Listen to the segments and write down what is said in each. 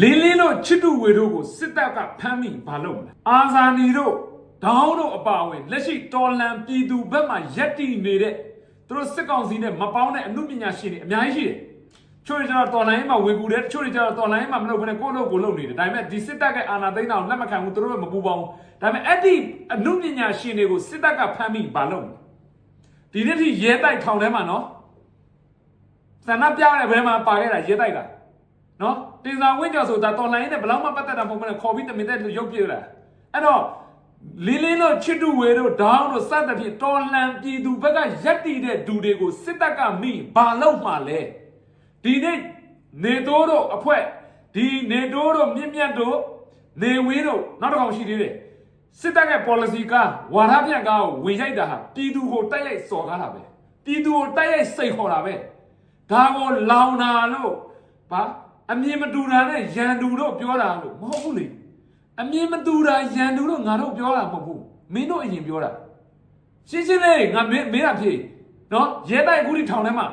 လင်းလင်းတို့ချစ်တူဝေတို့ကိုစစ်တပ်ကဖမ်းမိဘာလုပ်မလဲအာဇာနည်တို့ဒေါင်းတို့အပါအဝင်လက်ရှိတော်လန်ပြည်သူဘက်မှရက်တီနေတဲ့သူတို့စစ်ကောင်စီနဲ့မပေါင်းတဲ့အမှုပညာရှင်တွေအများကြီးရှိတယ်ချို့တွေကျတော့တော်လိုင်းမှာဝေကူတယ်ချို့တွေကျတော့တော်လိုင်းမှာမလုပ်ဘဲနဲ့ကိုယ့်လုပ်ကိုယ်လုပ်နေတယ်ဒါပေမဲ့ဒီစစ်တပ်ကအာဏာသိမ်းတာကိုလက်မခံဘူးသူတို့ကမပူပေါင်းဘူးဒါပေမဲ့အဲ့ဒီအမှုပညာရှင်တွေကိုစစ်တပ်ကဖမ်းမိဘာလုပ်မလဲဒီနေ့ထိရဲတိုက်ထောင်ထဲမှာနော်ဆန္ဒပြရတဲ့ဘဲမှာပါခဲ့တာရဲတိုက်က နော်တင်စာဝင်းကျော်ဆိုတာတော်လိုင်းနဲ့ဘယ်လောက်မှပတ်သက်တာမဟုတ်ဘူးနဲ့ခေါ်ပြီးတမင်တဲ့ရုပ်ပြလာအဲ့တော့လင်းလင်းတို့ချစ်တူဝေတို့ဒေါင်းတို့စသဖြင့်တော်လန်ပြည်သူဘက်ကရက်တီတဲ့ဒူတွေကိုစစ်တပ်ကမိဘာလို့မှလဲဒီနေ့နေတိုးတို့အဖွဲ့ဒီနေတိုးတို့မြင့်မြတ်တို့နေဝင်းတို့နောက်တစ်ကောင်ရှိသေးတယ်စစ်တပ်ရဲ့ policy ကဝါရပြန့်ကားကိုဝင်ရိုက်တာဟာပြည်သူကိုတိုက်ရိုက်စော်ကားတာပဲပြည်သူကိုတိုက်ရိုက်စိတ်ခေါ်တာပဲဒါကိုလောင်တာလို့ဗာ အမြင်မတူတာနဲ့ရန်သူတို့ပြောတာလို့မဟုတ်ဘူးလေအမြင်မတူတာရန်သူတို့ငါတို့ပြောတာမဟုတ်ဘူးမင်းတို့အရင်ပြောတာရှင်းရှင်းလေးငါမင်းမင်းကဖြေနော်ရဲတိုက်အခုထိထောင်ထဲမှာ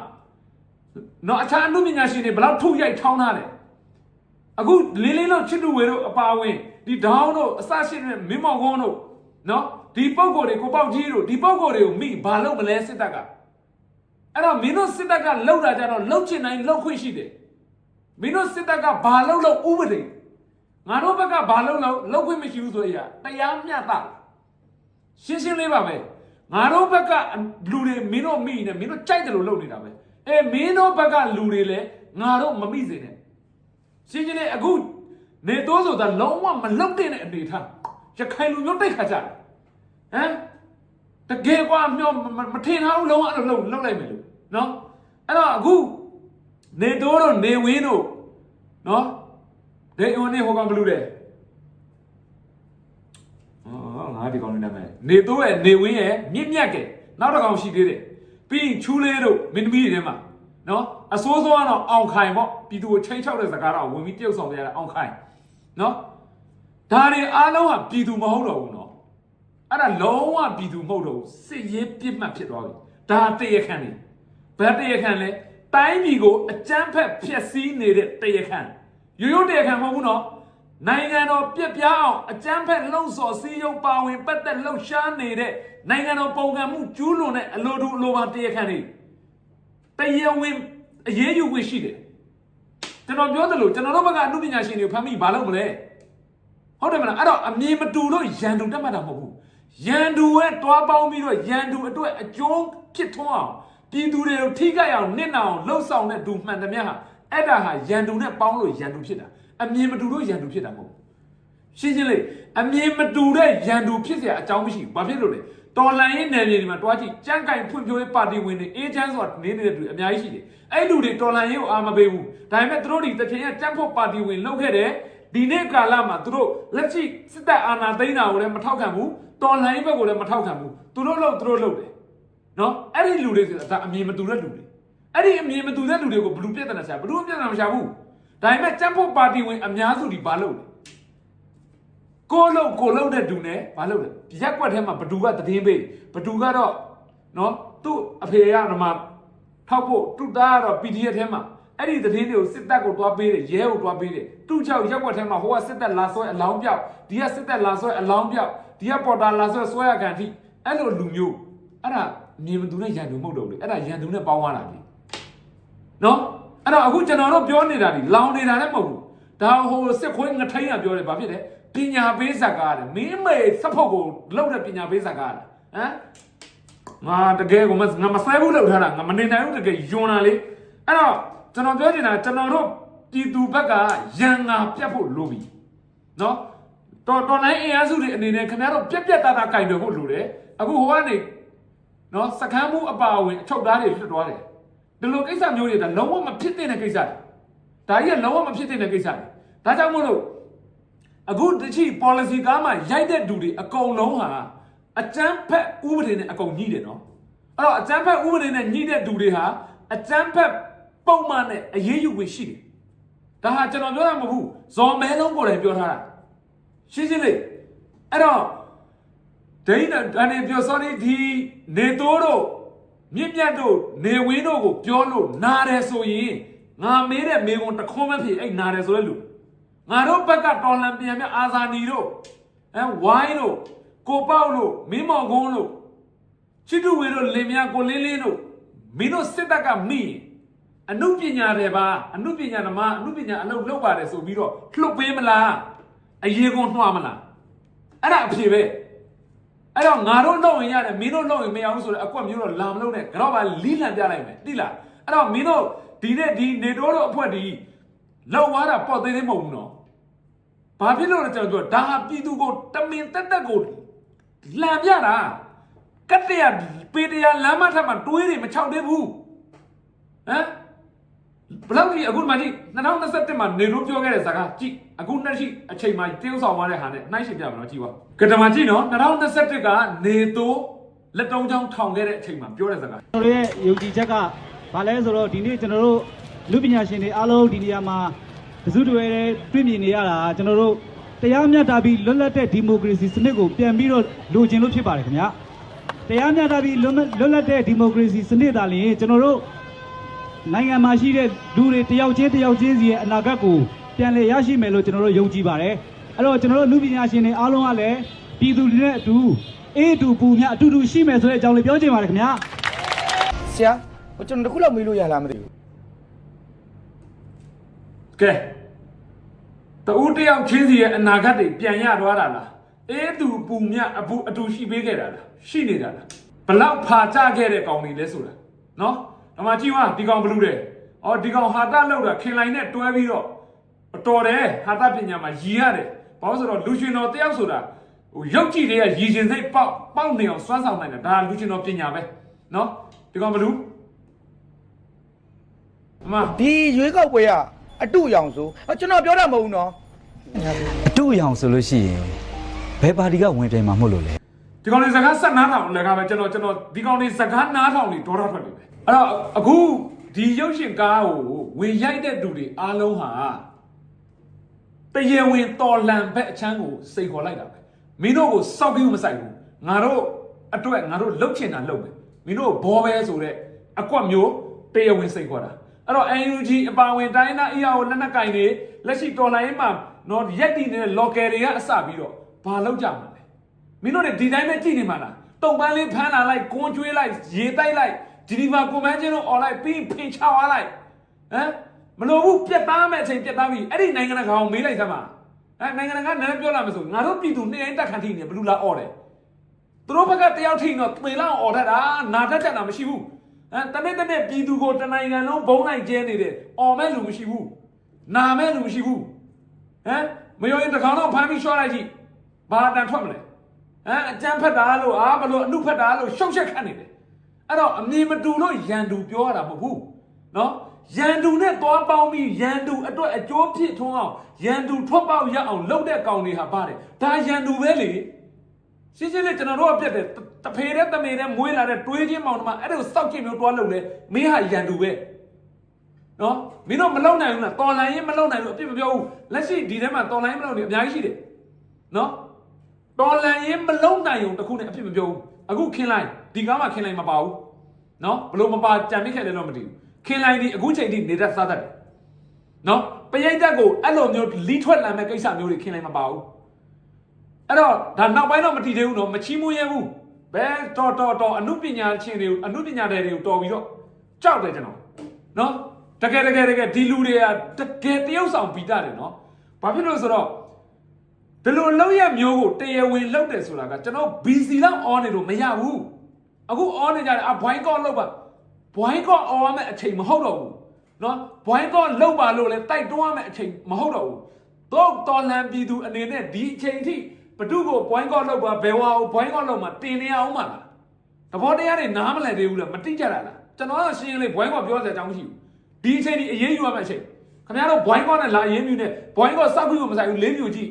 နော်အခြားအမှုပညာရှင်တွေဘယ်လောက်ထုတ်ရိုက်ထောင်းထားလဲအခုလင်းလင်းတို့ချစ်တူဝေတို့အပါအဝင်ဒီဒေါင်းတို့အစရှိတဲ့မင်းမောင်ကုန်းတို့နော်ဒီပုံကိုယ်တွေကိုပေါက်ကြီးတို့ဒီပုံကိုယ်တွေကိုမိဘာလို့မလဲစစ်တပ်ကအဲ့တော့မင်းတို့စစ်တပ်ကလှုပ်တာကြတော့လှုပ်ချင်တိုင်းလှုပ်ခွင့်ရှိတယ် မင်းတို့စစ်တပ်ကဘာလှုပ်လို့ဥပဒေငါတို့ဘက်ကဘာလှုပ်လို့လှုပ်ခွင့်မရှိဘူးဆိုရတရားမျှတလားရှင်းရှင်းလေးပါပဲငါတို့ဘက်ကလူတွေမင်းတို့မိနေမင်းတို့ကြိုက်တယ်လို့လုပ်နေတာပဲအဲမင်းတို့ဘက်ကလူတွေလည်းငါတို့မမိစေနဲ့ရှင်းရှင်းလေးအခုနေတိုးဆိုတာလုံးဝမလုတ်တဲ့အနေထားရခိုင်လူမျိုးတိတ်ခါကြတယ်ဟမ်တကယ်ကွာမျောမထင်ထားဘူးလုံးဝအဲ့လိုလုံးလုံးလိုက်မယ်လို့နော်အဲ့တော့အခု နေတိုးတို့နေဝင်းတို့နော်ဒေယွန်နေဟိုကောင်ဘလူးတယ်အော်ငါဒီကောင်လေးနာမည်နေတိုးရဲ့နေဝင်းရဲ့မြင့်မြတ်ကဲနောက်တစ်ကောင်ရှိသေးတယ်ပြီးရင်ချူးလေးတို့မင်းသမီးတွေထဲမှာနော်အစိုးစိုးကတော့အောင်ခိုင်ပေါ့ပြည်သူကိုချိန်ချောက်တဲ့စကားတော့ဝင်ပြီးတယောက်ဆောင်ပြရတဲ့အောင်ခိုင်နော်ဒါတွေအားလုံးကပြည်သူမဟုတ်တော့ဘူးနော်အဲ့ဒါလုံးဝပြည်သူမဟုတ်တော့ဘူးစစ်ရေးပြစ်မှတ်ဖြစ်သွားပြီဒါတရခန့်နေဘယ်တရခန့်လဲ တိုင်းပြည်ကိုအကြမ်းဖက်ဖျက်ဆီးနေတဲ့တရခန့်ရိုးရိုးတရခန့်မဟုတ်ဘူးနော်နိုင်ငံတော်ပြက်ပြားအောင်အကြမ်းဖက်လှုံ့ဆော်စည်းရုံးပါဝင်ပတ်သက်လှုပ်ရှားနေတဲ့နိုင်ငံတော်ပုံကံမှုကျူးလွန်တဲ့အလိုတူအလိုပါတရခန့်နေတရားဝင်အရေးယူခွင့်ရှိတယ်ကျွန်တော်ပြောသလိုကျွန်တော်တို့ဘက်ကအမှုပညာရှင်တွေဖမ်းမိဘာလုပ်မလဲဟုတ်တယ်မလားအဲ့တော့အမြင်မတူလို့ရန်သူတက်မှတ်တာမဟုတ်ဘူးရန်သူရဲ့တွားပေါင်းပြီးတော့ရန်သူအတွက်အကျိုးဖြစ်ထွန်းအောင် ပြည်သူတွေကိုထိခိုက်အောင်နစ်နာအောင်လှုပ်ဆောင်တဲ့သူမှန်သမျှဟာအဲ့ဒါဟာရန်သူနဲ့ပေါင်းလို့ရန်သူဖြစ်တာအမြင်မတူလို့ရန်သူဖြစ်တာမဟုတ်ဘူး ရှင်းရှင်းလေးအမြင်မတူတဲ့ရန်သူဖြစ်เสียအကြောင်းမရှိဘူး။ဘာဖြစ်လို့လဲ။တော်လန်ရေးနယ်မြေတွေမှာတွားကြည့်ကြမ်းကြိုင်ဖွံ့ဖြိုးရေးပါတီဝင်တွေအေးချမ်းစွာနေနေတဲ့သူအများကြီးရှိတယ်။အဲ့လူတွေတော်လန်ရေးကိုအာမပေးဘူး။ဒါပေမဲ့သူတို့ဒီတခင်ရဲ့ကြမ်းဖို့ပါတီဝင်လုပ်ခဲ့တယ်။ဒီနေ့ကာလမှာသူတို့လက်ရှိစစ်တပ်အာဏာသိမ်းတာကိုလည်းမထောက်ခံဘူး။တော်လန်ရေးဘက်ကိုလည်းမထောက်ခံဘူး။သူတို့လုပ်သူတို့လုပ်တယ်။ နော်အဲ့ဒီလူတွေဆိုတာဒါအမြင်မတူတဲ့လူတွေ။အဲ့ဒီအမြင်မတူတဲ့လူတွေကိုဘလူပြဿနာရှာဘလူပြဿနာမရှာဘူး။ဒါပေမဲ့ကြမ်းဖို့ပါတီဝင်အများစုဒီဘာလုပ်လဲ။ကိုလုံးကိုလုံးတဲ့ဒူနဲ့ဘာလုပ်လဲရက်ကွက်ထဲမှာဘဒူကတည်င်းပေးဘဒူကတော့နော်သူ့အဖေကတော့မှထောက်ဖို့သူ့သားကတော့ PDF ထဲမှာအဲ့ဒီတည်င်းတွေကိုစစ်တပ်ကိုတွားပေးတယ်ရဲကိုတွားပေးတယ်သူ့ချောက်ရက်ကွက်ထဲမှာဟိုကစစ်တပ်လာဆွဲအလောင်းပြောက်ဒီကစစ်တပ်လာဆွဲအလောင်းပြောက်ဒီကပေါ်တာလာဆွဲဆွဲရကန်ထိအဲ့လိုလူမျိုးအဲ့ဒါ မြင်မသူနဲ့ရန်သူမဟုတ်တော့ဘူးလေအဲ့ဒါရန်သူနဲ့ပေါင်းသွားတာလေနော်အဲ့တော့အခုကျွန်တော်တို့ပြောနေတာဒီလောင်နေတာလည်းမဟုတ်ဘူးဒါဟိုစစ်ခွေးငထိုင်းကပြောတယ်ဘာဖြစ်လဲပညာပေးဇာကားတယ်မင်းမေစပ်ဖို့ကိုလောက်တဲ့ပညာပေးဇာကားတယ်ဟမ်ငါတကယ်ကိုမငါမဆဲဘူးလောက်ထားတာငါမနေနိုင်ဘူးတကယ်ယွန်လာလေအဲ့တော့ကျွန်တော်ပြောချင်တာကျွန်တော်တို့ပြည်သူဘက်ကရန်ငါပြတ်ဖို့လိုပြီနော်တော်တော်နိုင်အင်အားစုတွေအနေနဲ့ခင်ဗျားတို့ပြက်ပြက်သားသားကင်တယ်ဖို့လိုတယ်အခုဟိုကနေ နော်စကမ်းမှုအပါအဝင်အချုပ်သားတွေလွတ်သွားတယ်ဒီလိုကိစ္စမျိုးတွေဒါလုံးဝမဖြစ်သင့်တဲ့ကိစ္စတွေဒါကြီးကလုံးဝမဖြစ်သင့်တဲ့ကိစ္စတွေဒါကြောင့်မို့လို့အခုတချိ policy ကားမှာရိုက်တဲ့လူတွေအကုန်လုံးဟာအကျန်းဖက်ဥပဒေနဲ့အကုန်ညှိတယ်နော်အဲ့တော့အကျန်းဖက်ဥပဒေနဲ့ညှိတဲ့လူတွေဟာအကျန်းဖက်ပုံမှန်နဲ့အရေးယူဝင်ရှိတယ်ဒါဟာကျွန်တော်ပြောတာမဟုတ်ဘူးဇော်မဲလုံးကိုယ်တိုင်ပြောထားတာရှင်းရှင်းလေးအဲ့တော့ ဒိန်းနဲ့ဒါနေပြော sorry ဒီနေတိုးတို့မြင့်မြတ်တို့နေဝင်းတို့ကိုပြောလို့နားတယ်ဆိုရင်ငါမေးတဲ့မေးခွန်းတစ်ခွန်းမဖြစ်အဲ့နားတယ်ဆိုတဲ့လူငါတို့ဘက်ကတော်လန်ပြန်မြအာဇာနီတို့အဲဝိုင်းတို့ကိုပေါက်တို့မင်းမောင်ကုန်းတို့ချစ်တူဝေတို့လင်မြကိုလင်းလင်းတို့မင်းတို့စစ်တပ်ကမိရင်အနုပညာတွေပါအနုပညာဓမ္မအနုပညာအလုပ်လုပ်ပါတယ်ဆိုပြီးတော့လှုပ်ပေးမလားအရေးကုန်နှွားမလားအဲ့ဒါအဖြေပဲ အဲ့တော့ငါတို့လုပ်ရင်ရတယ်မင်းတို့လုပ်ရင်မရဘူးဆိုတော့အကွက်မျိုးတော့လာမလို့နဲ့ကတော့ပါလီးလံပြလိုက်မယ်တိလားအဲ့တော့မင်းတို့ဒီနေ့ဒီနေတိုးတို့အဖွဲ့ဒီလောက်သွားတာပေါ့သေးသေးမဟုတ်ဘူးနော်ဘာဖြစ်လို့လဲကျွန်တော်ပြောဒါဟာပြည်သူကိုတမင်တက်တက်ကိုလံပြတာကတ္တရပေတရလမ်းမထပ်မှာတွေးတွေမချောက်သေးဘူးဟမ် ဘယ်လောက်ကြီးအခုမှကြည့်2021မှာနေလို့ပြောခဲ့တဲ့ဇာကကြည့်အခုနှစ်ရှိအချိန်မှာတင်းဆောင်သွားတဲ့ဟာနဲ့နှိုင်းရှင်ပြမယ်နော်ကြည့်ပါကတ္တမကြည့်နော်2021ကနေသိုးလက်တုံးချောင်းထောင်ခဲ့တဲ့အချိန်မှာပြောတဲ့ဇာကကျွန်တော်တို့ရဲ့ယုံကြည်ချက်ကဘာလဲဆိုတော့ဒီနေ့ကျွန်တော်တို့လူပညာရှင်တွေအားလုံးဒီနေရာမှာတစုတွေတွေ့မြင်နေရတာကျွန်တော်တို့တရားမျှတပြီးလွတ်လပ်တဲ့ဒီမိုကရေစီစနစ်ကိုပြန်ပြီးတော့လိုချင်လို့ဖြစ်ပါတယ်ခင်ဗျာတရားမျှတပြီးလွတ်လွတ်လပ်တဲ့ဒီမိုကရေစီစနစ်သာလျှင်ကျွန်တော်တို့ နိုင်ငံမှာရှိတဲ့လူတွေတယောက်ချင်းတယောက်ချင်းစီရဲ့အနာဂတ်ကိုပြန်လည်ရရှိမယ်လို့ကျွန်တော်တို့ယုံကြည်ပါတယ်အဲ့တော့ကျွန်တော်တို့လူပညာရှင်တွေအားလုံးကလည်းပြည်သူတွေနဲ့အတူအေးအတူပူမြအတူတူရှိမယ်ဆိုတဲ့အကြောင်းလေးပြောချင်ပါတယ်ခင်ဗျာဆရာဟိုကျွန်တော်တခုလောက်မေးလို့ရလားမသိဘူးကဲတူတယောက်ချင်းစီရဲ့အနာဂတ်တွေပြန်ရသွားတာလားအေးသူပူမြအပူအတူရှိပေးခဲ့တာလားရှိနေတာလားဘလောက်ဖာကြခဲ့တဲ့ကောင်တွေလဲဆိုတာနော် ဒီမှာကြည့်ပါဒီကောင်ဘလူးတယ်အော်ဒီကောင်ဟာတာလောက်တာခင်လိုက်နဲ့တွဲပြီးတော့အတော်တယ်ဟာတာပညာမှာရည်ရတယ်ဘာလို့ဆိုတော့လူရှင်တော်တယောက်ဆိုတာဟိုရုပ်ကြည့်တွေကရည်ရှင်စိတ်ပေါက်ပေါက်နေအောင်စွမ်းဆောင်နိုင်တာဒါလူရှင်တော်ပညာပဲနော်ဒီကောင်ဘလူးအမဒီရွေးကောက်ပွဲကအတုအယောင်ဆိုဟောကျွန်တော်ပြောတာမဟုတ်ဘူးနော်အတူအယောင်ဆိုလို့ရှိရင်ဘယ်ပါတီကဝင်ပြိုင်မှာမဟုတ်လို့လဲဒီကောင်လေးစကားဆက်နားထောင်လည်းကားပဲကျွန်တော်ကျွန်တော်ဒီကောင်လေးစကားနားထောင်နေဒေါ်ရထွက်နေပဲ အဲ့တော့အခုဒီရုပ်ရှင်ကားကိုဝင်ရိုက်တဲ့သူတွေအားလုံးဟာတရေဝင်တော်လန်ဘက်အချမ်းကိုစိတ်ခေါ်လိုက်တာပဲမင်းတို့ကိုစောက်ပြီးမဆိုင်ဘူးငါတို့အတွက်ငါတို့လှုပ်ချင်တာလှုပ်မယ်မင်းတို့ဘောပဲဆိုတဲ့အကွက်မျိုးတရေဝင်စိတ်ခေါ်တာအဲ့တော့ NUG အပါဝင်တိုင်းသားအရာကိုလက်နက်ကင်နေလက်ရှိတော်လိုင်းမှာတော့ရက်တည်နေတဲ့ local တွေကအစပြီးတော့ဘာလုပ်ကြမှာလဲမင်းတို့တွေဒီတိုင်းပဲကြည့်နေမှာလားတုံပန်းလေးဖမ်းလာလိုက်ကွန်းကျွေးလိုက်ရေတိုက်လိုက် ဒီဒီမှာကွန်မန်းချင်းတို့អော်လိုက်ပြီးဖင်ချသွားလိုက်ဟမ်မလို့ဘူးပြက်သားမဲ့အချိန်ပြက်သားပြီအဲ့ဒီနိုင်ငံတကာကိုမေးလိုက်သမှာအဲနိုင်ငံတကာနည်းပြောလာမဆိုငါတို့ပြည်သူနှစ်တိုင်းတက်ခန့်ထိနေဘလူးလာអော်တယ်သူတို့ဘက်ကတယောက်ထိတော့သေလောက်អော်တတ်တာနာတတ်တတ်တာမရှိဘူးဟမ်တနေ့တနေ့ပြည်သူကိုတနိုင်ငံလုံးဘုံလိုက်ကျဲနေတယ်អော်မဲ့လူမရှိဘူးနာမဲ့လူမရှိဘူးဟမ်မယုံရင်တကောင်တော့ဖမ်းပြီးရှော့လိုက်ကြည့်ဘာအတန်ထွက်မလဲ ဟမ်အကြမ်းဖက်တာလို့အာဘလို့အနုဖက်တာလို့ရှုပ်ချက်ခတ်နေတယ် အဲ့တော့အမြင်မတူလို့ရန်သူပြောရတာမဟုတ်ဘူးနော်ရန်သူနဲ့သွားပေါင်းပြီးရန်သူအတွက်အကျိုးဖြစ်ထွန်းအောင်ရန်သူထွက်ပေါက်ရအောင်လုပ်တဲ့ကောင်တွေဟာပါတယ်ဒါရန်သူပဲလေရှင်းရှင်းလေးကျွန်တော်တို့ကပြက်တယ်တဖေတဲ့တမေတဲ့မွေးလာတဲ့တွေးချင်းမောင်တမအဲ့ဒါကိုစောက်ကြည့်မျိုးတွားလုပ်လဲမင်းဟာရန်သူပဲနော်မင်းတို့မလုံနိုင်ဘူးလားတော်လိုင်းရင်မလုံနိုင်ဘူးအပြစ်မပြောဘူးလက်ရှိဒီထဲမှာတော်လိုင်းမလုံနေအများကြီးရှိတယ်နော်တော်လန်ရင်မလုံးနိုင်ုံတခုနဲ့အဖြစ်မပြောဘူး အခုခင်းလိုက်ဒီကားမှာခင်းလိုက်မပါဘူးနော်ဘလို့မပါကြံမိခဲ့တယ်တော့မသိဘူးခင်းလိုက်ဒီအခုချိန်ထိနေတတ်စားတတ်တယ်နော်ပရိသတ်ကိုအဲ့လိုမျိုးလီးထွက်လာမဲ့ကိစ္စမျိုးတွေခင်းလိုက်မပါဘူးအဲ့တော့ဒါနောက်ပိုင်းတော့မတည်သေးဘူးနော်မချီးမွမ်းရဘူးဘယ်တော်တော်တော်အမှုပညာချင်းတွေကိုအမှုပညာတွေကိုတော်ပြီးတော့ကြောက်တယ်ကျွန်တော်နော်တကယ်တကယ်တကယ်ဒီလူတွေကတကယ်တရုပ်ဆောင်ပြီးတာတယ်နော်ဘာဖြစ်လို့ဆိုတော့ ဒီလိုလောက်ရမျိုးကိုတရားဝင်လောက်တယ်ဆိုတာကကျွန်တော် BC လောက် on နေလို့မရဘူးအခု on နေကြတယ်အဘွိုင်းကော့လောက်ပါဘွိုင်းကော့ on ရမယ့်အချိန်မဟုတ်တော့ဘူးเนาะဘွိုင်းကော့လောက်ပါလို့လဲတိုက်တွန်းရမယ့်အချိန်မဟုတ်တော့ဘူးတော့တော်လန်ပြည်သူအနေနဲ့ဒီအချိန်ထိဘဒုကိုဘွိုင်းကော့လောက်ပါဘယ်ဝါကိုဘွိုင်းကော့လောက်မှာတင်နေအောင်မလားတဘောတရားတွေနားမလည်သေးဘူးလားမတိကြတာလားကျွန်တော်ကရှင်းရှင်းလေးဘွိုင်းကော့ပြောစရာအကြောင်းမရှိဘူးဒီအချိန်ဒီအရေးယူရမယ့်အချိန်ခင်ဗျားတို့ဘွိုင်းကော့နဲ့လာအရေးမြူနဲ့ဘွိုင်းကော့စောက်ခုကိုမဆိုင်ဘူးလေးမြူကြည့်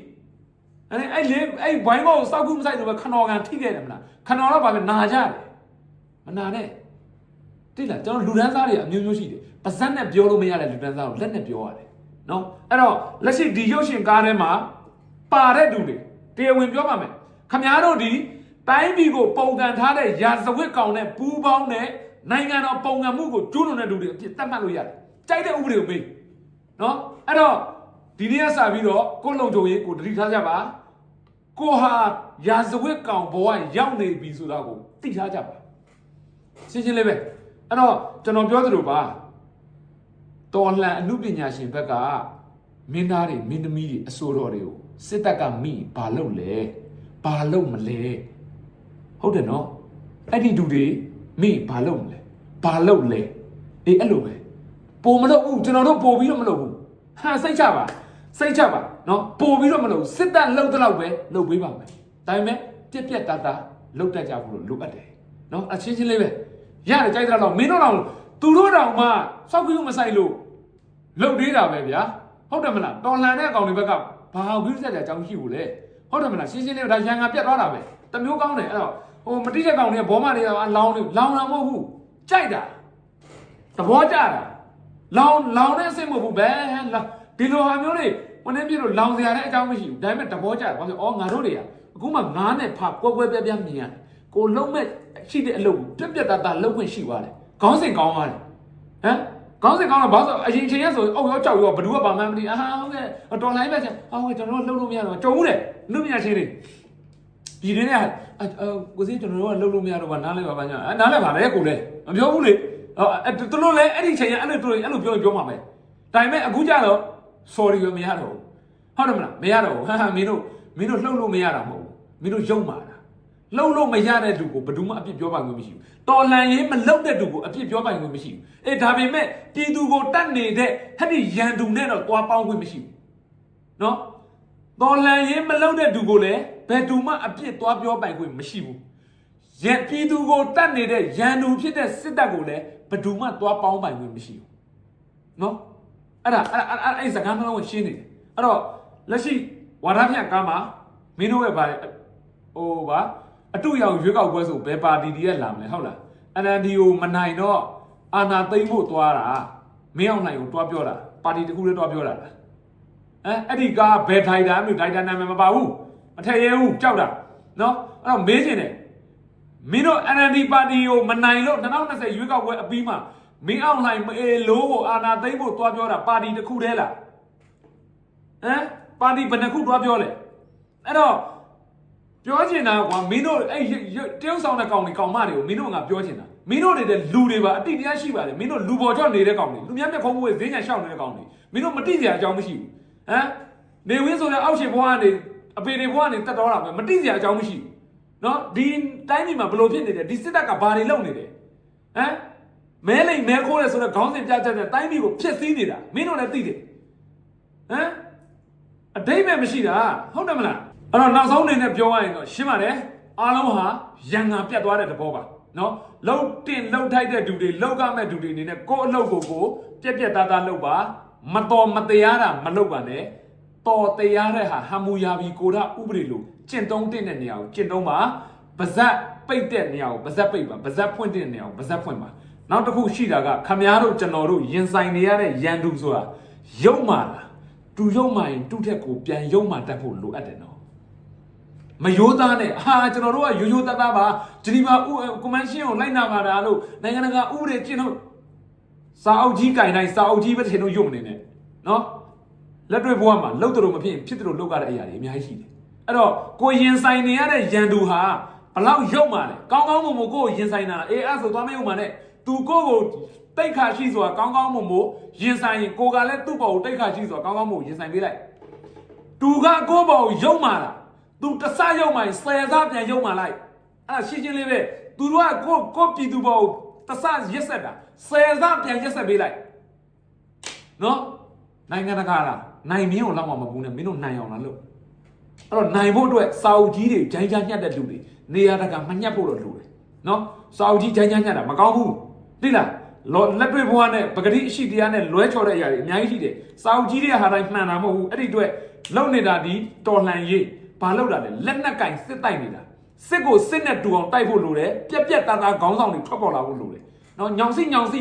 အဲ့အဲ့လေအဲ့ဘိုင်းကောကိုစောက်ခုမဆိုင်လို့ပဲခနော်ကန်ထိခဲ့တယ်မလားခနော်တော့ဗာပဲနာကြတယ်မနာနဲ့တိလားကျွန်တော်လူဒန်းစားတွေအမျိုးမျိုးရှိတယ်ပါဇက်နဲ့ပြောလို့မရတဲ့လူဒန်းစားကိုလက်နဲ့ပြောရတယ်နော်အဲ့တော့လက်ရှိဒီရုပ်ရှင်ကားထဲမှာပါတဲ့သူတွေတရားဝင်ပြောပါမယ်ခမားတို့ဒီတိုင်းပြည်ကိုပုံကန်ထားတဲ့ရာဇဝတ်ကောင်နဲ့ပူးပေါင်းတဲ့နိုင်ငံတော်ပုံကန်မှုကိုကျူးလွန်တဲ့လူတွေအဖြစ်သတ်မှတ်လို့ရတယ်ကြိုက်တဲ့ဥပဒေကိုပေးနော်အဲ့တော့ဒီနေ့ကစပြီးတော့ကိုယ့်လုံခြုံရေးကိုတတိထားကြပါ ကိုဟာရာဇဝတ်ကောင်ဘဝရောက်နေပြီဆိုတာကိုသိထားကြပါရှင်းရှင်းလေးပဲအဲ့တော့ကျွန်တော်ပြောသလိုပါတော်လှန်အမှုပညာရှင်ဘက်ကမင်းသားတွေမင်းသမီးတွေအစိုးရတွေကိုစစ်တပ်ကမိဘာလုပ်လဲဘာလုပ်မလဲဟုတ်တယ်နော်အဲ့ဒီလူတွေမိဘာလုပ်မလဲဘာလုပ်လဲအေးအဲ့လိုပဲပိုမလုပ်ဘူးကျွန်တော်တို့ပိုပြီးတော့မလုပ်ဘူးဟာစိတ်ချပါစိတ်ချပါ နော်ပိုပြီးတော့မလုပ်ဘူးစစ်တပ်လှုပ်တဲ့လောက်ပဲလှုပ်ပေးပါမယ်ဒါပေမဲ့ပြက်ပြက်သားသားလှုပ်တတ်ကြဖို့လိုအပ်တယ်နော်အချင်းချင်းလေးပဲရတယ်ကြိုက်တဲ့တော့မင်းတို့တော့သူတို့တောင်မှစောက်ကူးမဆိုင်လို့လှုပ်သေးတာပဲဗျာဟုတ်တယ်မလားတော်လှန်တဲ့အကောင်တွေဘက်ကဘာဝိသက်တဲ့အကြောင်းရှိဘူးလေဟုတ်တယ်မလားရှင်းရှင်းလေးဒါရန်ကပြတ်သွားတာပဲတမျိုးကောင်းတယ်အဲ့တော့ဟိုမတိတဲ့ကောင်တွေကဘောမတွေကလောင်းနေလောင်းတာမဟုတ်ဘူးကြိုက်တာသဘောကျတာလောင်းလောင်းတဲ့အဆင့်မဟုတ်ဘူးဘယ်လာဒီလိုဟာမျိုးတွေ ဝင်နေပြလို့လောင်းစရာတဲ့အကြောင်းမရှိဘူးဒါပေမဲ့သဘောကျတယ်ဘာလို့လဲဩငါတို့တွေကအခုမှငားနဲ့ဖကွက်ကွက်ပြပြမြင်ရတယ်ကိုလုံးမဲ့ရှိတဲ့အလုပ်ကိုပြက်ပြက်သားသားလုပ်ခွင့်ရှိသွားတယ်ခေါင်းစဉ်ကောင်းသွားတယ်ဟမ်ကောင်းစင်ကောင်းတော့ဘာလို့အရင်ချိန်ရက်ဆိုအောက်ရောကြောက်ရောဘယ်သူကဘာမှမသိအာဟုတ်ကဲ့တော်လိုင်းပဲချက်အော်ကျွန်တော်တို့လှုပ်လို့မရတော့ကြုံဦးတယ်လူပညာရှင်တွေပြည်တွင်းနဲ့အကိုစီကျွန်တော်တို့ကလှုပ်လို့မရတော့ဘာနားလဲပါဘာညာနားလဲပါလေကိုလေမပြောဘူးလေအဲသူတို့လည်းအဲ့ဒီချိန်ရအဲ့လိုတို့အဲ့လိုပြောပြောမှာပဲဒါပေမဲ့အခုကျတော့ sorry ပဲမရတော့ဘူးဟုတ်တယ်မလားမရတော့ဘူးဟာဟာမင်းတို့မင်းတို့လှုပ်လို့မရတာမဟုတ်ဘူးမင်းတို့ယုံပါတာလှုပ်လို့မရတဲ့လူကိုဘယ်သူမှအပြစ်ပြောပိုင်ခွင့်မရှိဘူးတော်လန်ရေးမလှုပ်တဲ့လူကိုအပြစ်ပြောပိုင်ခွင့်မရှိဘူးအေးဒါပေမဲ့ပြည်သူကိုတတ်နေတဲ့ဟဲ့ဒီရန်သူနဲ့တော့တွားပေါင်းခွင့်မရှိဘူးနော်တော်လန်ရေးမလှုပ်တဲ့လူကိုလည်းဘယ်သူမှအပြစ်တွားပြောပိုင်ခွင့်မရှိဘူးရန်ပြည်သူကိုတတ်နေတဲ့ရန်သူဖြစ်တဲ့စစ်တပ်ကိုလည်းဘယ်သူမှတွားပေါင်းပိုင်ခွင့်မရှိဘူးနော် အဲ့ဒါအဲ့ဒါအဲ့ဒါအဲ့ဒီစကားနှလုံးကိုရှင်းနေတယ်အဲ့တော့လက်ရှိဝါဒဖြန့်ကားမှာမင်းတို့ရဲ့ဗာဟိုဗာအတူရောင်ရွေးကောက်ပွဲဆိုဘယ်ပါတီတည်းရလာမလဲဟုတ်လား NLD ကိုမနိုင်တော့အာနာသိမ့်ဖို့သွားတာမင်းအောင်နိုင်ကိုတွားပြောတာပါတီတစ်ခုတည်းတွားပြောတာလားဟမ်အဲ့ဒီကားဘယ်ထိုင်တာမျိုးဒိုင်တာနာမည်မပါဘူးမထည့်ရဲဘူးကြောက်တာနော်အဲ့တော့မေးချင်တယ်မင်းတို့ NLD ပါတီကိုမနိုင်လို့2020ရွေးကောက်ပွဲအပြီးမှာ မင်းအောင်နိုင်မအေလို့ကိုအာနာသိမ့်ဖို့တွားပြောတာပါတီတစ်ခုတည်းလားဟမ်ပါတီဘယ်နှခုတွားပြောလဲအဲ့တော့ပြောချင်တာကွာမင်းတို့အဲ့တရုတ်ဆောင်တဲ့ကောင်တွေကောင်မတွေကိုမင်းတို့ကပြောချင်တာမင်းတို့တွေတဲ့လူတွေပါအတိတရားရှိပါတယ်မင်းတို့လူပေါ်ကြောက်နေတဲ့ကောင်တွေလူများမြတ်ခုံးမှုတွေဈေးညာရှောက်နေတဲ့ကောင်တွေမင်းတို့မတိစရာအကြောင်းမရှိဘူးဟမ်နေဝင်းဆိုတဲ့အောက်ရှင်ဘွားကနေအပေတွေဘွားကနေတက်တော့တာပဲမတိစရာအကြောင်းမရှိဘူးနော်ဒီတိုင်းပြည်မှာဘလို့ဖြစ်နေတယ်ဒီစစ်တပ်ကဘာတွေလုပ်နေတယ်ဟမ် မဲလိမ်မဲခိုးရဲဆိုတဲ့ခေါင်းစဉ်ပြချက်တဲ့တိုင်းပြည်ကိုဖျက်ဆီးနေတာမင်းတို့လည်းသိတယ်ဟမ်အတိတ်မဲ့မရှိတာဟုတ်တယ်မလားအဲ့တော့နောက်ဆုံးအနေနဲ့ပြောရရင်တော့ရှင်းပါတယ်အားလုံးဟာရန်ငံပြတ်သွားတဲ့သဘောပါနော်လှုပ်တင်လှုပ်ထိုက်တဲ့ဒူတွေလှုပ်ကမဲ့ဒူတွေအနေနဲ့ကိုယ့်အလုပ်ကိုကိုပြက်ပြက်သားသားလှုပ်ပါမတော်မတရားတာမလှုပ်ပါနဲ့တော်တရားတဲ့ဟာဟမ်မူယာဘီကိုရဥပဒေလို့ကျင့်သုံးတဲ့နေရာကိုကျင့်သုံးပါပါဇက်ပိတ်တဲ့နေရာကိုပါဇက်ပိတ်ပါပါဇက်ဖွင့်တဲ့နေရာကိုပါဇက်ဖွင့်ပါ နောက်တစ်ခုရှိတာကခမည်းတော်ကျွန်တော်တို့ရင်ဆိုင်နေရတဲ့ရန်သူဆိုတာရုပ်မာလားတူရုပ်မာရင်တူထက်ကိုပြန်ရုပ်မာတတ်ဖို့လိုအပ်တယ်နော်မယိုးသားနဲ့ဟာကျွန်တော်တို့ကရိုးရိုးသားသားပါဂျနီဗာဥကွန်ဗင်းရှင်းကိုလိုက်နာပါတာလို့နိုင်ငံတကာဥပဒေကျင့်လို့စာအုပ်ကြီးကင်တိုင်းစာအုပ်ကြီးပဲထင်လို့ယုံမနေနဲ့နော်လက်တွေ့ဘဝမှာလှုပ်တယ်လို့မဖြစ်ရင်ဖြစ်တယ်လို့လှုပ်ရတဲ့အရာတွေအများကြီးရှိတယ်အဲ့တော့ကိုရင်ဆိုင်နေရတဲ့ရန်သူဟာဘလောက်ယုံမှလဲကောင်းကောင်းမွန်မွန်ကိုကိုရင်ဆိုင်တာအေးအဲ့ဆိုသွားမယုံမှနဲ့ သူကိုကိုတိတ်ခါရှိဆိုတာကောင်းကောင်းမွန်မွန်ရင်ဆိုင်ရင်ကိုကလည်းသူ့ဘောကိုတိတ်ခါရှိဆိုတာကောင်းကောင်းမွန်ရင်ဆိုင်ပေးလိုက်သူကကိုယ့်ဘောကိုယုံမာလားသူတဆယုံမာရင်ဆယ်စားပြန်ယုံမာလိုက်အဲ့ဒါရှင်းရှင်းလေးပဲသူတို့ကကိုယ့်ကိုယ့်ပြည်သူဘောကိုတဆရက်ဆက်တာဆယ်စားပြန်ရက်ဆက်ပေးလိုက်နော်နိုင်ငံတကာလားနိုင်မင်းကိုလောက်မှမပူနဲ့မင်းတို့နိုင်အောင်လားလို့အဲ့တော့နိုင်ဖို့အတွက်စာအုပ်ကြီးတွေဂျိုင်းချညှက်တဲ့လူတွေနေရာတကာမညှက်ဖို့တော့လိုတယ်နော်စာအုပ်ကြီးဂျိုင်းချညှက်တာမကောင်းဘူး သိလားလောလက်တွေ့ဘဝနဲ့ပဂတိအရှိတရားနဲ့လွဲချော်တဲ့အရာတွေအများကြီးရှိတယ်စာအုပ်ကြီးတွေဟာတိုင်းမှန်တာမဟုတ်ဘူးအဲ့ဒီအတွက်လုံနေတာဒီတော်လှန်ရေးဘာလို့တာလဲလက်နက်ကင်စစ်တိုက်နေတာစစ်ကိုစစ်နဲ့တူအောင်တိုက်ဖို့လိုတယ်ပြက်ပြက်သားသားခေါင်းဆောင်တွေထွက်ပေါ်လာဖို့လိုတယ်နော်ညောင်စိညောင်စိ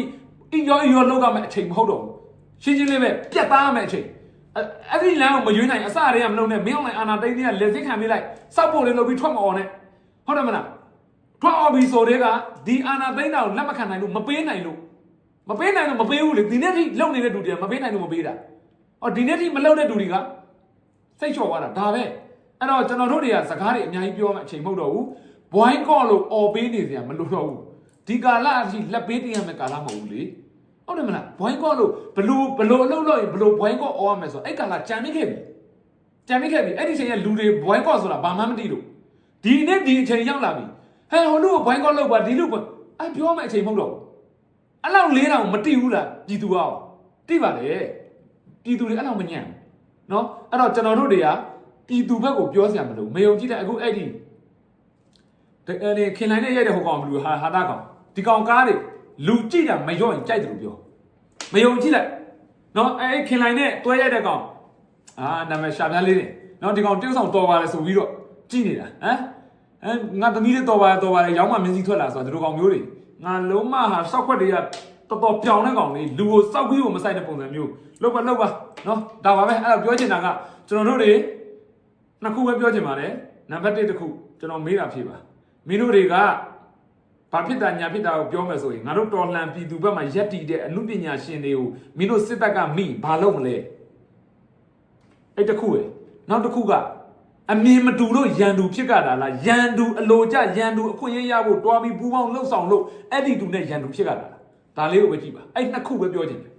အင်ရောအင်ရောလောက်ကမဲ့အချိန်မဟုတ်တော့ဘူးရှင်းရှင်းလေးပဲပြက်သားရမယ့်အချိန်အဲ့အဲ့ဒီလမ်းကိုမရွေးနိုင်အစအရေကမလုံးနဲ့မင်းအောင်လိုက်အာနာတိတ်တွေကလက်စစ်ခံပေးလိုက်စောက်ဖို့လေးလုပ်ပြီးထွက်မအောင်နဲ့ဟုတ်တယ်မလား ထွက်အောင်ပြီဆိုတဲ့ကဒီအာနာသိန်းတာကိုလက်မခံနိုင်လို့မပေးနိုင်လို့မပေးနိုင်လို့မပေးဘူးလေဒီနေ့ထိလုံနေတဲ့လူတွေကမပေးနိုင်လို့မပေးတာအော်ဒီနေ့ထိမလောက်တဲ့လူတွေကစိတ်လျှော့သွားတာဒါပဲအဲ့တော့ကျွန်တော်တို့တွေကစကားတွေအများကြီးပြောမှအချိန်မဟုတ်တော့ဘူးဘွိုင်းကော့လို့អော်ပေးနေစရာမလိုတော့ဘူးဒီကာလအထိလက်ပေးတင်ရမယ့်ကာလမဟုတ်ဘူးလေဟုတ်တယ်မလားဘွိုင်းကော့လို့ဘလို့ဘလို့အလုပ်လုပ်ရင်ဘလို့ဘွိုင်းကော့អော်ရမယ်ဆိုအဲ့ကာလကြံမိခဲ့ပြီကြံမိခဲ့ပြီအဲ့ဒီချိန်ကလူတွေဘွိုင်းကော့ဆိုတာဘာမှမသိလို့ဒီနေ့ဒီအချိန်ရောက်လာပြီ ဟဲ့ဟိုလူကိုဘိုင်းကောက်လောက်ပါဒီလူအဲပြောမယ်အချိန်မဟုတ်တော့အဲ့လောက်လေးတောင်မတိဘူးလားပြည်သူအောင်တိပါလေပြည်သူတွေအဲ့လောက်မညံ့နော်အဲ့တော့ကျွန်တော်တို့တွေကပြည်သူဘက်ကိုပြောစရာမလိုမယုံကြည်တဲ့အခုအဲ့ဒီအဲ့ဒီခင်လိုင်းနဲ့ရိုက်တဲ့ဟိုကောင်ဘလူဟာဟာတာကောင်ဒီကောင်ကားတွေလူကြည့်တာမရော့ရင်ကြိုက်တယ်လို့ပြောမယုံကြည်လိုက်နော်အဲ့ဒီခင်လိုင်းနဲ့တွဲရိုက်တဲ့ကောင်အာနာမည်ရှာပြားလေးနေနော်ဒီကောင်တိကျဆောင်တော်ပါလေဆိုပြီးတော့ကြည့်နေတာဟမ် အဲငါသမီးလေးတော်ပါတော်ပါလေရောင်းမှမင်းစီထွက်လာဆိုတော့ဒီလိုကောင်မျိုးတွေငါလုံးမဟာစောက်ခွက်တွေကတော်တော်ပြောင်းတဲ့ကောင်လေးလူကိုစောက်ပြီးကိုမဆိုင်တဲ့ပုံစံမျိုးလောက်ပါလောက်ပါနော်ဒါပါပဲအဲ့တော့ပြောချင်တာကကျွန်တော်တို့တွေနှစ်ခုပဲပြောချင်ပါတယ်နံပါတ်1တစ်ခုကျွန်တော်မေးတာဖြေပါမင်းတို့တွေကဘာဖြစ်တာညာဖြစ်တာကိုပြောမယ်ဆိုရင်ငါတို့တော်လှန်ပြည်သူဘက်မှာရက်တည်တဲ့အမှုပညာရှင်တွေကိုမင်းတို့စစ်တပ်ကမိဘာလုပ်မလဲအဲ့တစ်ခုပဲနောက်တစ်ခုက အမြင်မတူလို့ရန်သူဖြစ်ကြတာလားရန်သူအလိုကျရန်သူအခွင့်အရေးရဖို့တွားပြီးပူပေါင်းလှုပ်ဆောင်လို့အဲ့ဒီသူနဲ့ရန်သူဖြစ်ကြတာလားဒါလေးကိုပဲကြည့်ပါအဲ့နှစ်ခုပဲပြောချင်တယ်